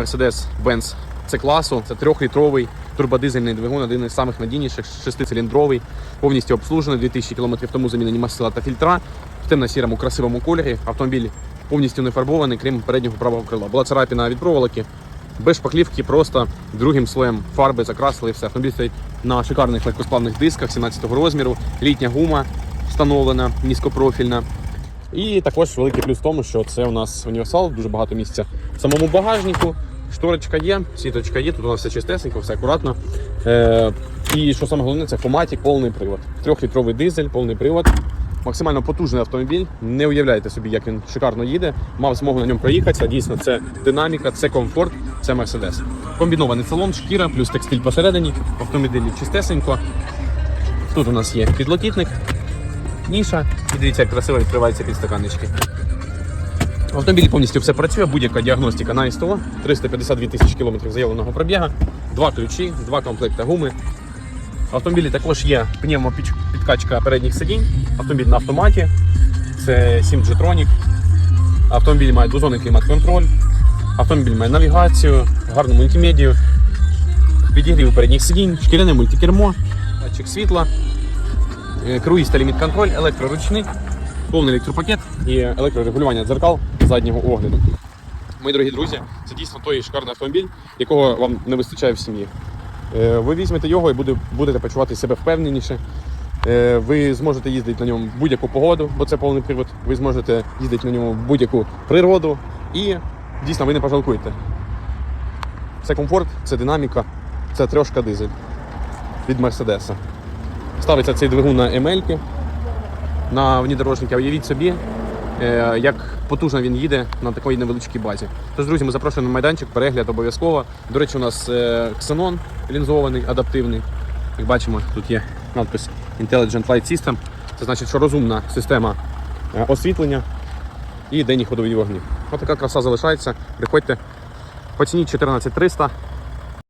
Mercedes-Benz C-класу. Це трьохлітровий турбодизельний двигун, один із самих надійніших, шестициліндровий, повністю обслужений, 2000 км тому замінені масила та фільтра в темно-сірому красивому кольорі. Автомобіль повністю не фарбований, крім переднього правого крила. Була царапіна від проволоки, без шпаклівки, просто другим слоєм фарби закрасили і все. Автомобіль стоїть на шикарних легкосплавних дисках 17-го розміру, літня гума встановлена, низькопрофільна. І також великий плюс в тому, що це у нас універсал, дуже багато місця в самому багажнику. Шторочка є, сіточка є, тут у нас все чистесенько, все акуратно. Е, і що саме головне, це фоматік, повний привод. Трьохлітровий дизель, повний привод. Максимально потужний автомобіль. Не уявляєте собі, як він шикарно їде. Мав змогу на ньому проїхатися. Дійсно, це динаміка, це комфорт, це Мерседес. Комбінований салон, шкіра, плюс текстиль посередині. Автомобілі чистесенько. Тут у нас є підлокітник, ніша. І дивіться, як красиво відкриваються підстаканнички. В автомобілі повністю все працює, будь-яка діагностика на СТО, 352 тисячі кілометрів заявленого пробіга, два ключі, два комплекти гуми. В автомобілі також є пневмопідкачка передніх сидінь, автомобіль на автоматі, це 7 g Tronic. Автомобіль має двозонний клімат-контроль, автомобіль має навігацію, гарну мультимедію, підігрів передніх сидінь, шкіряне мультикермо, датчик світла, е, круїз та ліміт контроль, електроручник, повний електропакет і електрорегулювання дзеркал заднього огляду. Мої дорогі друзі, це дійсно той шикарний автомобіль, якого вам не вистачає в сім'ї. Е, Ви візьмете його і будете почувати себе впевненіше. Е, Ви зможете їздити на ньому в будь-яку погоду, бо це повний привод. Ви зможете їздити на ньому в будь-яку природу і дійсно ви не пожалкуєте. Це комфорт, це динаміка, це трьошка дизель від Мерседеса. Ставиться цей двигун на емельки на внедорожники. А Уявіть собі, е, як потужно він їде на такій невеличкій базі. Тож, друзі, ми запрошуємо на майданчик, перегляд обов'язково. До речі, у нас ксенон лінзований, адаптивний. Як бачимо, тут є надпис Intelligent Light System. Це значить, що розумна система е, освітлення і денні ходові вогні. Ось така краса залишається. Приходьте, по ціні 14300.